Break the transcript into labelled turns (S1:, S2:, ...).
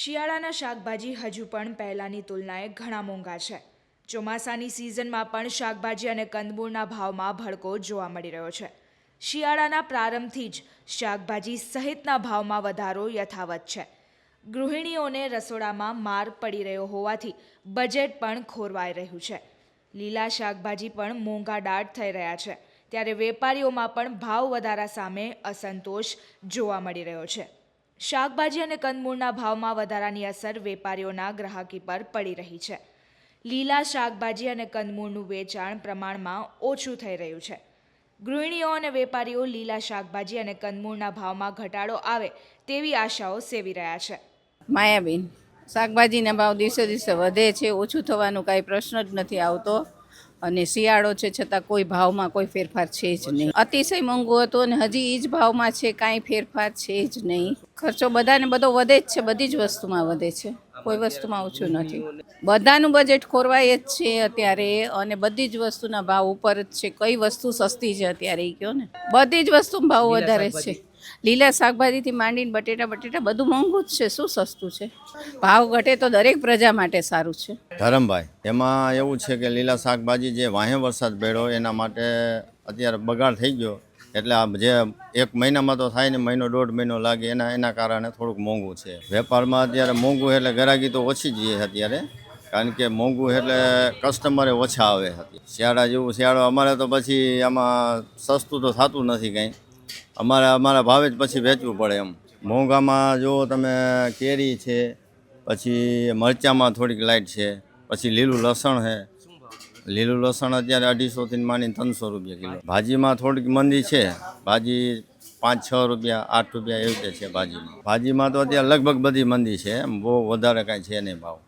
S1: શિયાળાના શાકભાજી હજુ પણ પહેલાંની તુલનાએ ઘણા મોંઘા છે. ચોમાસાની સિઝનમાં પણ શાકભાજી અને કંદમૂળના ભાવમાં ભડકો જોવા મળી રહ્યો છે. શિયાળાના પ્રારંભથી જ શાકભાજી સહિતના ભાવમાં વધારો યથાવત છે. ગૃહિણીઓને રસોડામાં માર પડી રહ્યો હોવાથી બજેટ પણ ખોરવાઈ રહ્યું છે. લીલા શાકભાજી પણ મોંઘા દાટ થઈ રહ્યા છે. ત્યારે વેપારીઓમાં પણ ભાવ વધારા સામે અસંતોષ જોવા મળી રહ્યો છે. શાકભાજી અને કંદમૂળના ભાવમાં વધારાની અસર વેપારીઓના ગ્રાહકી પર પડી રહી છે. લીલા શાકભાજી અને કંદમૂળનું વેચાણ પ્રમાણમાં ઓછું થઈ રહ્યું છે. ગૃહિણીઓ અને વેપારીઓ લીલા શાકભાજી અને કંદમૂળના ભાવમાં ઘટાડો આવે તેવી આશાઓ સેવી રહ્યા છે.
S2: માયાબેન, શાકભાજીના ભાવ દિવસે દિવસે વધે છે, ઓછું થવાનું કાંઈ પ્રશ્ન જ નથી આવતો. અને શિયાળો છે છતાં કોઈ ભાવમાં કોઈ ફેરફાર છે જ નહીં. અતિશય મોંઘું હતું અને હજી એ જ ભાવમાં છે, કાંઈ ફેરફાર છે જ નહીં. ખર્ચો બધાને બધો વધે જ છે, બધી જ વસ્તુમાં વધે છે. કોઈ વસ્તુમાં ઓછું નથી. બધાનું બજેટ ખોરવાય જ છે અત્યારે અને બધી જ વસ્તુના ભાવ ઉપર જ છે. કઈ વસ્તુ સસ્તી છે અત્યારે એ કહો ને? બધી જ વસ્તુ ભાવ વધારે છે. લીલા શાકભાજીથી માંડીને બટેટા બટેટા બધું મોંઘું જ છે. શું સસ્તું છે? ભાવ ઘટે તો દરેક પ્રજા માટે સારું છે.
S3: ધરમભાઈ એમાં એવું છે કે લીલા શાકભાજી જે વાહે વરસાદ પડ્યો એના માટે અત્યારે બગાડ થઈ ગયો. એટલે આ જે એક મહિનામાં તો થાય ને મહિનો દોઢ મહિનો લાગે, એના એના કારણે થોડુંક મોંઘું છે. વેપારમાં અત્યારે મોંઘું એટલે ગરાગી તો ઓછી જ અત્યારે, કારણ કે મોંઘું એટલે કસ્ટમરે ઓછા આવે હતી શિયાળા જેવું, શિયાળો અમારે તો પછી આમાં સસ્તું તો થતું નથી કંઈ. અમારે, અમારા ભાવે જ પછી વેચવું પડે એમ. મોંઘામાં જો તમે કેરી છે, પછી મરચામાં થોડીક લાઇટ છે, પછી લીલું લસણ છે લીલું લસણ અત્યારે અઢીસોથી માંડીને ત્રણસો રૂપિયા કિલો. ભાજીમાં થોડીક મંદી છે. ભાજી પાંચ, છ રૂપિયા, આઠ રૂપિયા એવી રીતે છે ભાજીમાં. ભાજીમાં તો અત્યારે લગભગ બધી મંદી છે. બહુ વધારે કાંઈ છે નહીં ભાવ.